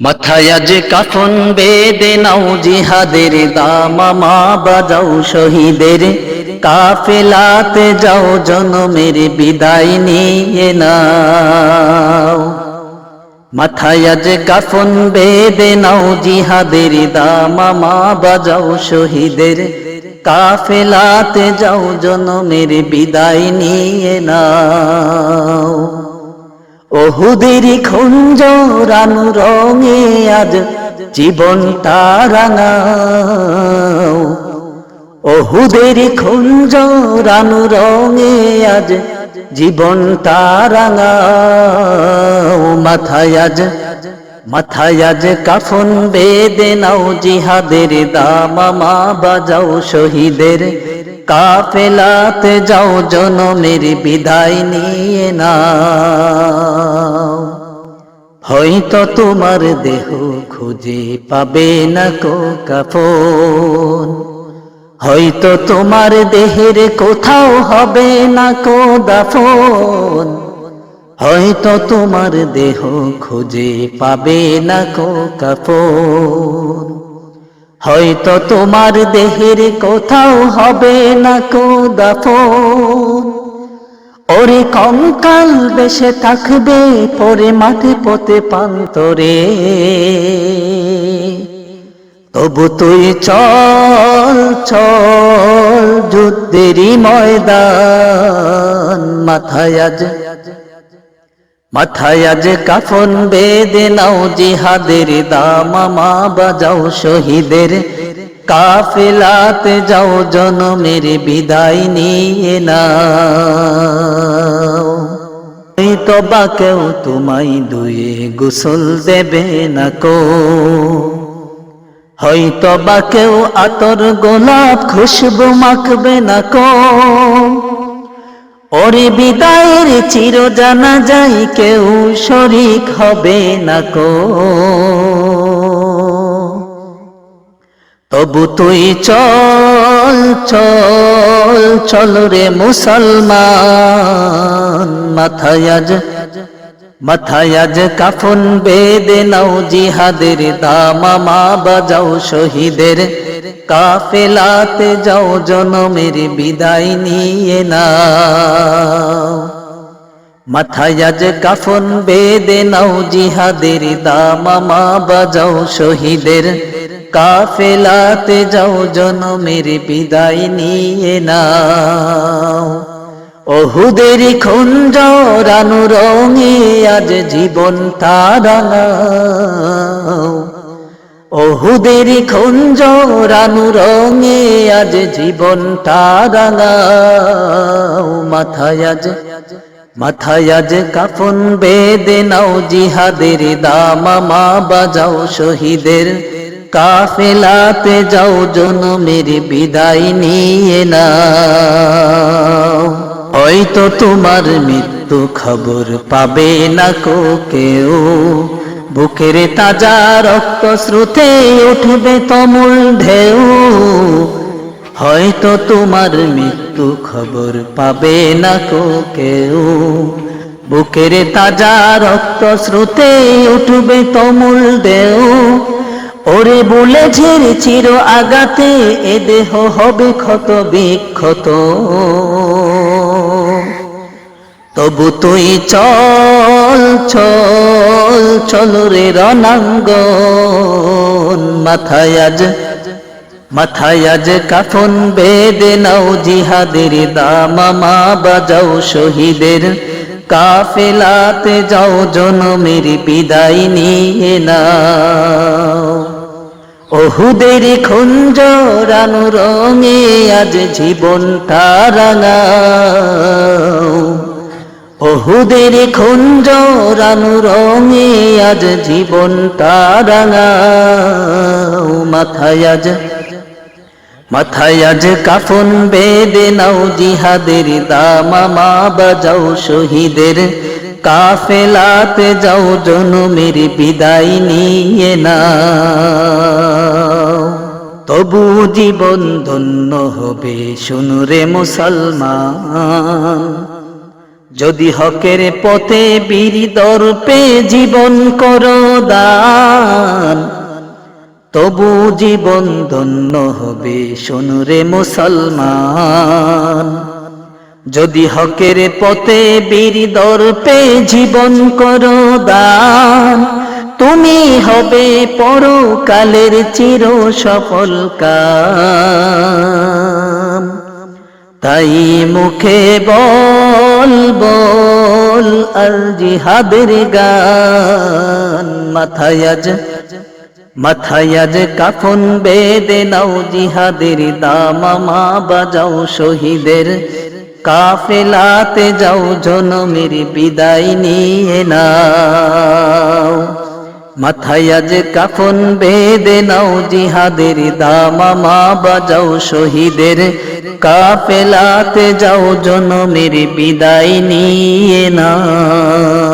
মাথায় আজ কাফন বেদে নাও জিহাদের দামামা বাজাও শহীদের। কাফেলাতে যাও জনমের বিদায় নিয়ে নাও। মাথায় আজ কাফন বেদে নাও জিহাদের দামামা বাজাও শহীদের। কাফেলাতে যাও জনমের বিদায় নিয়ে নাও। ওহুদের খঞ্জরান রঙে আজ জীবন রাঙাও। ওহুদের খঞ্জরান রঙে আজ জীবন রাঙাও। মাথায় আজ মাথায় আজ কাফন বেদে নাও জিহাদের দামামা বাজাও শহীদের। কাফেলাতে যাও জনমের বিদায় নিয়ে নাও। হয়তো তোমার দেহ খুঁজে পাবে না কো কাফন। হয়তো তোমার দেহের কোথাও হবে না কো দাফন। হয়তো তোমার দেহ খুঁজে পাবে না কো কাফন হয়তো তোমার দেহের কোথাও হবে না কো দাফন ওরে কঙ্কাল বেশে থাকবে পরে মাঠে পথে পান্তরে তবু তুই চল চল যুদ্ধেরই ময়দান মাথায় আজ। মাথায় আজ কাফন বেদে নাও জিহাদের দামামা বাজাও শহীদের। কাফেলাতে যাও জনমের বিদায় নিয়ে নাও। এই তো বা কেউ তোমায় দুয়ে গোসল দেবে না কো। হয়তো বা কেউ আতর গোলাপ খুশবু মাখবে না কো। ওরে বিদায়ের চির জানা যাই, কেউ শরিক হবে না কো। তবু তুই চল চল চল রে মুসলমান, মাথায় আজ মাথায় আজ কাফন বেদে নাও জিহাদের দামামা বাজাও শহীদের কাফেলাতে যাও জনমের বিদায় নিয়ে নাও। মাথায় আজ কাফন বেদে নাও জিহাদের দামামা বাজাও শহীদের কাফেলাতে যাও জনমের বিদায় নিয়ে নাও। ওহুদের খুঞ্জ রানু রঙে আজ জীবন তারাঙাও ওহুদের খুঞ্জ রানু রঙে আজ জীবন তারাঙাও মাথায় আজ মাথায় আজ কাফন বেদে নাও জিহাদের দামামা বাজাও শহীদের কাফেলাতে যাও, জনমের বিদায় নিয়ে নাও হয়তো তোমার মৃত্যু খবর পাবে না কো কেউ। বুকের তাজা রক্ত স্রোতে উঠবে তমুল ঢেউ। হয়তো তোমার মৃত্যু খবর পাবে না কো কেউ। বুকের তাজা রক্ত স্রোতে উঠবে তমুল দেও ওরে বলে ঝেড়ে চির আগাতে এ দেহ হবে ক্ষত বিক্ষত। তবু তুই চল চল চল রে রণাঙ্গন। মাথায় আজ মাথায় আজ কাফন বেদে নাও জিহাদের দামামা বাজাও শহীদের কাফেলাতে যাও, জনমের বিদায় নিয়ে নাও। ওহুদের খুঞ্জ রানু রঙে আজ জীবনটা রাঙাও ওহুদের খুঞ্জ রানু রঙে আজ জীবনটা রাঙাও মাথায় আজ মাথায় আজ কাফন বেদে নাও জিহাদের দামামা বাজাও শহীদের কাফেলাতে, যাও জনমের বিদায় নিয়ে নাও তবু জীবন ধন্য হবে শুনুরে মুসলমান। যদি হকের পথে বীর দর্পে জীবন করো দান, তবু জীবন ধন্য হবে শোনুরে মুসলমান। যদি হকের পথে বীর দর্পে জীবন করো দান তুমি হবে পরকালের চির সফল কাম। তাই মুখে বল বল, আর জিহাদের গান। মাথায় আজ মাথায় আজ কাফন বেদে নাও জিহাদের দামামা বাজাও শহীদের কাফেলাতে যাও, জনমের বিদায় নিয়ে নাও। মাথায় আজ কাফন বেদে নাও জিহাদের দামামা বাজাও শহীদের কাফেলাতে যাও, জনমের বিদায় নিয়ে নাও।